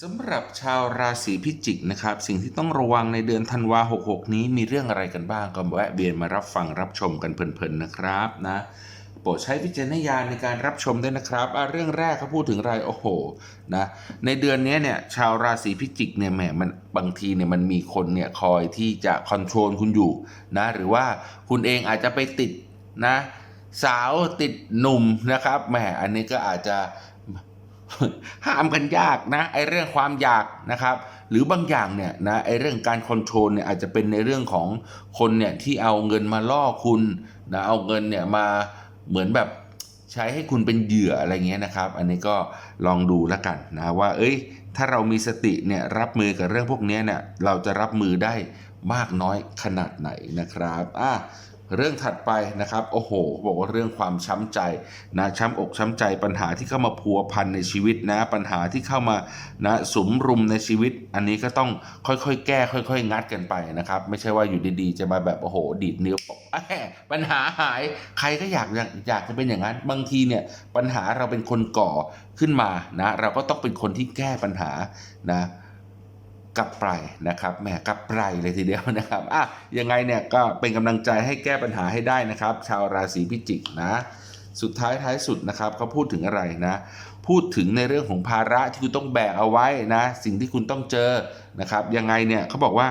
สำหรับชาวราศีพิจิกนะครับ สิ่งที่ต้องระวังในเดือนธันวา66 นี้มีเรื่องอะไรกันบ้างก็แวะเวียนมารับฟังรับชมกันเพลินๆนะครับนะโปรดใช้วิจารณญาณในการรับชมด้วยนะครับเรื่องแรกเขาพูดถึงอะไรโอ้โหนะในเดือนนี้เนี่ยชาวราศีพิจิกเนี่ยแหมมันบางทีเนี่ยมันมีคนเนี่ยคอยที่จะคอนโทรลคุณอยู่นะหรือว่าคุณเองอาจจะไปติดนะสาวติดหนุ่มนะครับแหมอันนี้ก็อาจจะ ห้ามกันยากนะไอ้เรื่องความอยากนะครับ หรือบางอย่างเนี่ยนะไอ้เรื่องการคอนโทรลเนี่ยอาจจะเป็นในเรื่องของคนเนี่ยที่เอาเงินมาล่อคุณนะเอาเงินเนี่ยมาเหมือนแบบใช้ให้คุณเป็นเหยื่ออะไรเงี้ยนะครับ อันนี้ก็ลองดูแล้วกันนะว่า เอ้ย ถ้าเรามีสติเนี่ยรับมือกับเรื่องพวกนี้เนี่ยเราจะรับมือได้มากน้อยขนาดไหนนะครับอะ เรื่องถัดไปนะครับ โอ้โห บอกว่าเรื่องความช้ำใจนะช้ำอกช้ำใจปัญหาที่เข้ามาพัวพันในชีวิตนะ ปัญหาที่เข้ามานะสุมรุมในชีวิต อันนี้ก็ต้องค่อยๆ แก้ ค่อย ๆ งัดกันไปนะครับ ไม่ใช่ว่าอยู่ดีๆ จะมาแบบโอ้โห ดีดนิ้วบอกปัญหาหายใครก็อยากอยากอยากจะเป็นอย่างนั้นบางทีเนี่ยปัญหาเราเป็นคนก่อขึ้นมานะ เราก็ต้องเป็นคนที่แก้ปัญหานะ กับไปนะครับแหมกับไปเลยทีเดียวนะครับอะยังไงเนี่ยก็เป็นกำลังใจให้แก้ปัญหาให้ได้นะครับ ชาวราศีพิจิกนะ สุดท้ายท้ายสุดนะครับเขาพูดถึงอะไรนะ พูดถึงในเรื่องของภาระที่คุณต้องแบกเอาไว้นะ สิ่งที่คุณต้องเจอนะครับ ยังไงเนี่ยเขาบอกว่า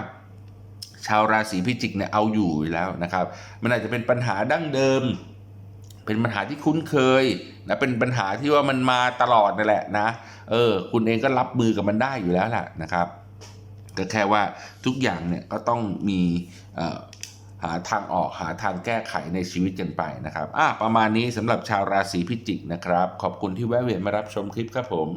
ชาวราศีพิจิกเนี่ยเอาอยู่อยู่แล้วนะครับ มันอาจจะเป็นปัญหาดั้งเดิม เป็นปัญหาที่คุ้นเคยนะเป็นปัญหาที่ว่ามันมาตลอดนั่นแหละนะ เออ คุณเองก็รับมือกับมันได้อยู่แล้วล่ะนะครับ ก็แค่ว่าทุกอย่างเนี่ยก็ต้องมีหาทางออกหาทางแก้ไขในชีวิตกันไปนะครับอะประมาณนี้สำหรับชาวราศีพิจิกนะครับ ขอบคุณที่แวะเวียนมารับชมคลิปครับผม